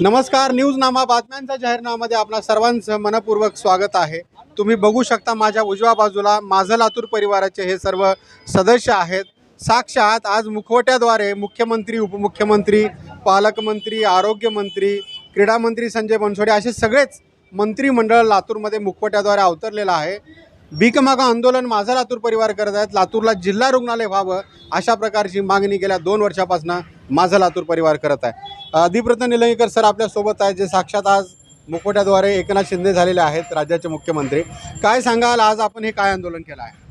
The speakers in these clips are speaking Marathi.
नमस्कार न्यूज नामा बातम्यांचा जाहीरनामामध्ये आपणा सर्वांचं मनपूर्वक स्वागत आहे. तुम्ही बघू शकता माझ्या उजव्या बाजूला माझं लातूर परिवाराचे हे सर्व सदस्य आहेत. साक्षात आज मुखवट्याद्वारे मुख्यमंत्री उपमुख्यमंत्री पालकमंत्री आरोग्यमंत्री क्रीडामंत्री संजय बनसोडे असे सगळेच मंत्रिमंडळ लातूरमध्ये मुखवट्याद्वारे अवतरलेलं आहे. भीकमागा आंदोलन माझा लातूर परिवार करत आहेत. लातूरला जिल्हा रुग्णालय व्हावं अशा प्रकारची मागणी गेल्या दोन वर्षापासून माझा लातूर परिवार करत आहे. दीपरत्न निलंगेकर सर आपल्यासोबत आहेत जे साक्षात आज मुखवट्याद्वारे एकनाथ शिंदे झालेले आहेत राज्याचे मुख्यमंत्री. काय सांगाल? आज आपण हे काय आंदोलन केलं आहे?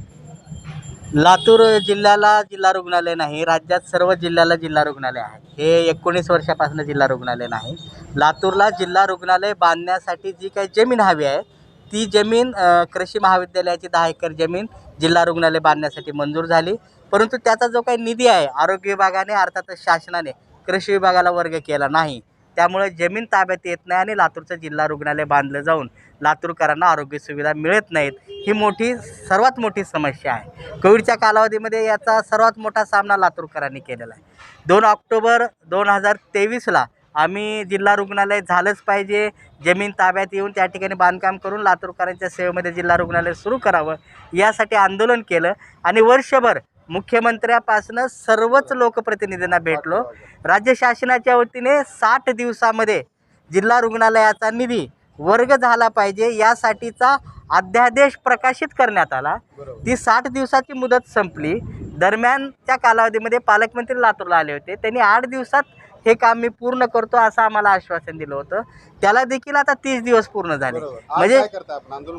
लातूर जिल्ह्याला जिल्हा रुग्णालय नाही राज्यात सर्व जिल्ह्याला जिल्हा रुग्णालय आहे. हे एकोणीस वर्षापासून जिल्हा रुग्णालय नाही. लातूरला जिल्हा रुग्णालय बांधण्यासाठी जी काही जमीन हवी आहे ती जमीन कृषी महाविद्यालयाची दहा एकर जमीन जिल्हा रुग्णालय बांधण्यासाठी मंजूर झाली. परंतु त्याचा जो काही निधी आहे आरोग्य विभागाने अर्थातच शासनाने कृषी विभागाला वर्ग केला नाही. त्यामुळे जमीन ताब्यात येत नाही आणि लातूरचं जिल्हा रुग्णालय बांधलं जाऊन लातूरकरांना आरोग्य सुविधा मिळत नाहीत. ही मोठी सर्वात मोठी समस्या आहे. कोविडच्या कालावधीमध्ये याचा सर्वात मोठा सामना लातूरकरांनी केलेला आहे. दोन ऑक्टोबर दोन हजार तेवीसला आम्ही जिल्हा रुग्णालय झालंच पाहिजे. जमीन ताब्यात येऊन त्या ठिकाणी बांधकाम करून लातूरकरांच्या सेवेमध्ये जिल्हा रुग्णालय सुरू करावं यासाठी आंदोलन केलं. आणि वर्षभर मुख्यमंत्र्यापासून सर्वच लोकप्रतिनिधींना भेटलो. राज्य शासनाच्या वतीने साठ दिवसामध्ये जिल्हा रुग्णालयाचा निधी वर्ग झाला पाहिजे यासाठीचा अध्यादेश प्रकाशित करण्यात आला. ती साठ दिवसाची मुदत संपली. दरम्यानच्या कालावधीमध्ये पालकमंत्री लातूरला आले होते. त्यांनी आठ दिवसात हे काम मी पूर्ण करतो असं आम्हाला आश्वासन दिलं होतं. त्याला देखील आता तीस दिवस पूर्ण झाले. म्हणजे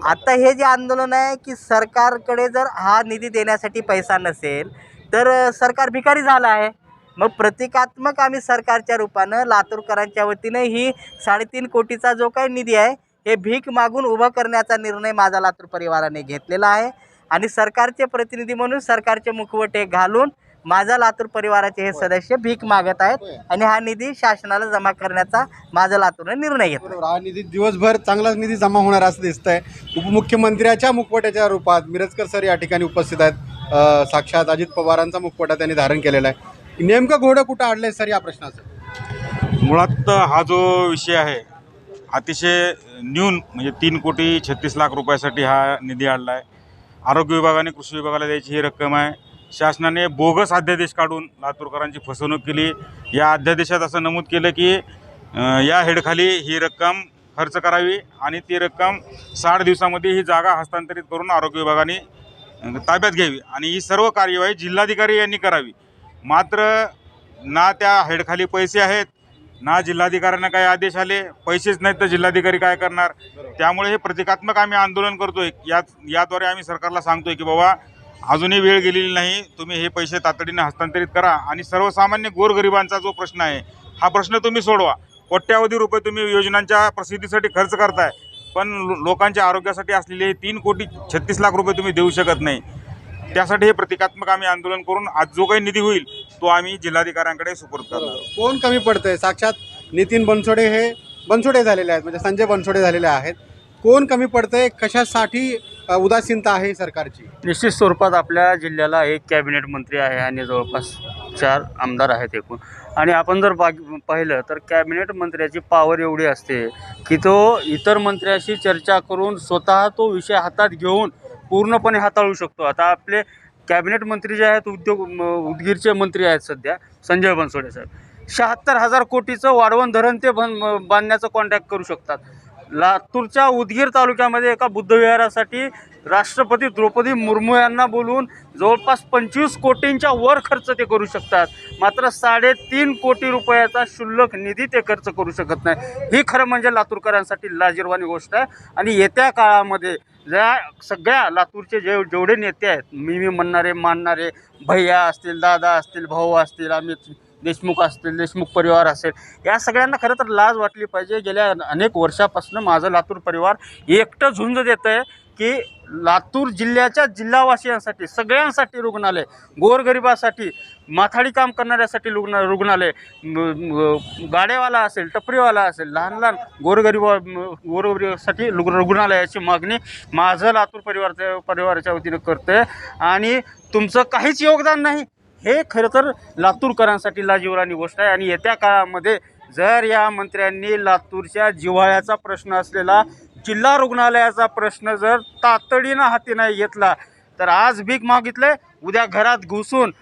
आता हे जे आंदोलन आहे की सरकारकडे जर हा निधी देण्यासाठी पैसा नसेल तर सरकार भिकारी झालं आहे. मग प्रतिकात्मक आम्ही सरकारच्या रूपानं लातूरकरांच्या वतीनं ही साडेतीन कोटीचा जो काही निधी आहे हे भीक मागून उभं करण्याचा निर्णय माझा लातूर परिवाराने घेतलेला आहे. आणि सरकारचे प्रतिनिधी म्हणून सरकारचे मुखवटे घालून माझा लातूर परिवाराचे हे सदस्य भीक मागत आहेत आणि हा निधी शासनाला जमा करण्याचा माझा लातूरने निर्णय घेतला. बरोबर. हा निधी दिवसभर चांगलाच निधी जमा होणार असं दिसतंय. उपमुख्यमंत्र्याच्या मुखवट्याच्या रूपात मिरजकर सर या ठिकाणी उपस्थित आहेत. अ, साक्षात अजित पवारांचा मुखवटा त्यांनी धारण केलेला आहे. नेमकं घोडं कुठं अडलंय सर या प्रश्नाचं? मुळात हा जो विषय आहे अतिशय न्यून म्हणजे तीन कोटी छत्तीस लाख रुपयासाठी हा निधी आणला आहे आरोग्य विभागाने कृषी विभागाला द्यायची ही रक्कम आहे. शासनाने बोगस अध्यादेश काढून लातूरकरांची फसवणूक केली. या अध्यादेशात असं नमूद केलं की या हेडखाली ही रक्कम खर्च करावी आणि ती रक्कम साठ दिवसामध्ये ही जागा हस्तांतरित करून आरोग्य विभागाने ताब्यात घ्यावी आणि ही सर्व कार्यवाही जिल्हाधिकारी यांनी करावी. मात्र ना त्या हेडखाली पैसे आहेत ना जिल्हाधिकाऱ्यांना काही आदेश आले पैसेच नाहीत तर जिल्हाधिकारी काय करणार? त्यामुळे हे प्रतिकात्मक आम्ही आंदोलन करतोय. यात याद्वारे आम्ही सरकारला सांगतोय की बाबा अजूनही वेळ गेलेली नाही. तुम्ही हे पैसे तातडीने हस्तांतरित करा आणि सर्वसामान्य गोरगरिबांचा जो प्रश्न आहे हा प्रश्न तुम्ही सोडवा. कोट्यावधी रुपये तुम्ही योजनांच्या प्रसिद्धीसाठी खर्च करताय पण लो- लोकांच्या आरोग्यासाठी असलेले हे तीन कोटी छत्तीस लाख रुपये तुम्ही देऊ शकत नाही. त्यासाठी हे प्रतिकात्मक आम्ही आंदोलन करून आज जो काही निधी होईल तो आम्ही जिल्हाधिकाऱ्यांकडे सुपूर्द करणार कोण कमी पडतंय? साक्षात नितीन बनसोडे हे बनसोडे झालेले आहेत म्हणजे संजय बनसोडे झालेले आहेत. कोण कमी पडतंय? कशासाठी उदासीनता आहे सरकारची. निश्चित स्वरूपात आपल्या जिल्ह्याला एक कॅबिनेट मंत्री आहे आणि जवळपास चार आमदार आहेत एकूण. आणि आपण जर बाग पाहिलं तर कॅबिनेट मंत्र्याची पावर एवढी असते की तो इतर मंत्र्याशी चर्चा करून स्वतः तो विषय हातात घेऊन पूर्णपणे हाताळू शकतो. आता आपले कॅबिनेट मंत्री जे आहेत उद्योग उदगीरचे मंत्री आहेत सध्या संजय बनसोडे साहेब. शहात्तर हजार कोटीचं वाढवण धरण ते बन बांधण्याचं कॉन्टॅक्ट करू शकतात. लातूरच्या उदगीर तालुक्यामध्ये एका बुद्धविहारासाठी राष्ट्रपती द्रौपदी मुर्मू यांना बोलून जवळपास पंचवीस कोटींच्या वर खर्च ते करू शकतात. मात्र साडेतीन कोटी रुपयाचा शुल्लक निधी ते खर्च करू शकत नाही. ही खरं म्हणजे लातूरकरांसाठी लाजीरवाणी गोष्ट आहे. आणि येत्या काळामध्ये ज्या सगळ्या लातूरचे जे जेवढे नेते आहेत मी मी म्हणणारे मानणारे भैया असतील दादा असतील भाऊ असतील आम्ही देशमुख असतील देशमुख परिवार असेल या सगळ्यांना खरं तर लाज वाटली पाहिजे. गेल्या अनेक वर्षापासून माझं लातूर परिवार एकटं झुंज देतं आहे की लातूर जिल्ह्याच्या जिल्हावासियांसाठी सगळ्यांसाठी रुग्णालय गोरगरिबासाठी माथाडी काम करणाऱ्यासाठी रुग्ण रुग्णालय गाडेवाला गाड्यावाला असेल टपरीवाला असेल लहान लहान गोरगरिबा गोरगरिबासाठी रुग्ण रुग्णालयाची मागणी माझं लातूर परिवारच्या परिवाराच्या वतीनं करते आणि तुमचं काहीच योगदान नाही. हे खरं तर लातूरकरांसाठी लाजीवराणी गोष्ट आहे. आणि येत्या काळामध्ये जर या मंत्र्यांनी लातूरच्या जिव्हाळ्याचा प्रश्न असलेला जिल्हा रुग्णालयाचा प्रश्न जर तातडीनं हाती नाही घेतला तर आज भीक मागितले उद्या घरात घुसून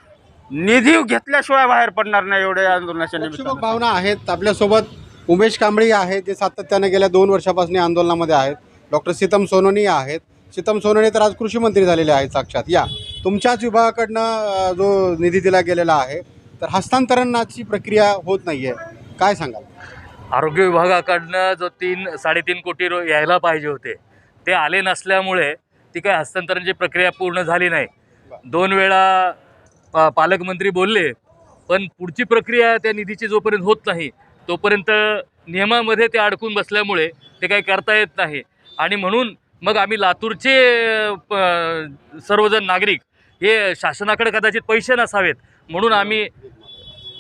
निधी घेतल्याशिवाय बाहेर पडणार नाही एवढ्या आंदोलनाच्या निमित्तानं. भावना आहेत. आपल्यासोबत उमेश कांबळी आहेत जे सातत्याने गेल्या दोन वर्षापासून आंदोलनामध्ये आहेत. डॉक्टर सीतम सोनोनी आहेत. सीतम सोनोनी तर आज कृषी मंत्री झालेले आहेत साक्षात. या. तुमच्याच विभागाकडनं जो निधी दिला गेलेला आहे तर हस्तांतरणाची प्रक्रिया होत नाहीये. काय सांगाल? आरोग्य विभागाकडनं जो तीन साडेतीन कोटी रो यायला पाहिजे होते ते आले नसल्यामुळे ती काय हस्तांतरणाची प्रक्रिया पूर्ण झाली नाही. दोन वेळा पा पालकमंत्री बोलले पण पुढची प्रक्रिया त्या निधीची जोपर्यंत होत नाही तोपर्यंत नियमामध्ये ते अडकून बसल्यामुळे ते काही करता येत नाही. आणि म्हणून मग आम्ही लातूरचे सर्वजण नागरिक हे शासनाकडे कदाचित पैसे नसावेत म्हणून आम्ही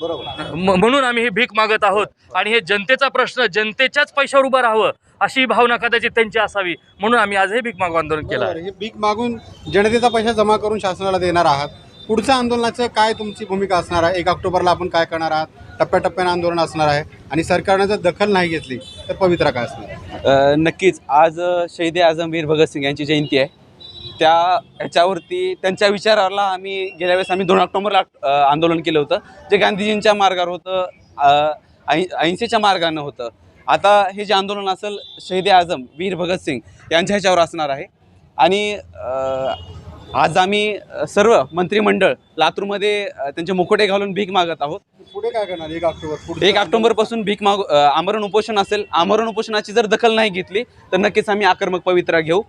बरोबर. म्हणून आम्ही ही भीक मागत आहोत. आणि हे जनतेचा प्रश्न जनतेच्याच पैशावर उभं राहावं अशी भावना कदाचित त्यांची असावी म्हणून आम्ही आज हे भीक मागू आंदोलन केलं. हे भीक मागून जनतेचा पैसा जमा करून शासनाला देणार आहात. पुढच्या आंदोलनाचं काय तुमची भूमिका असणार आहे? एक ऑक्टोबरला आपण काय करणार आहात? टप्प्याटप्प्यानं आंदोलन असणार आहे आणि सरकारनं जर दखल नाही घेतली तर पवित्रा काय असणार? नक्कीच. आज शहीद आझम वीर भगतसिंग यांची जयंती आहे. त्या ह्याच्यावरती त्यांच्या विचाराला आम्ही गेल्या वेळेस आम्ही दोन ऑक्टोबरला आंदोलन केलं होतं जे गांधीजींच्या मार्गावर होतं अहिंसेच्या मार्गानं होतं. आता हे जे आंदोलन असेल शहीद आझम वीर भगतसिंग यांच्या ह्याच्यावर असणार आहे. आणि आज आम्ही सर्व मंत्रिमंडळ लातूरमध्ये त्यांचे मुखोटे घालून भीक मागत आहोत. पुढे काय करणार? एक ऑक्टोबर एक ऑक्टोबरपासून भीक माग आमरण उपोषण असेल आमरण उपोषणाची जर दखल नाही घेतली तर नक्कीच आम्ही आक्रमक पवित्रा घेऊ.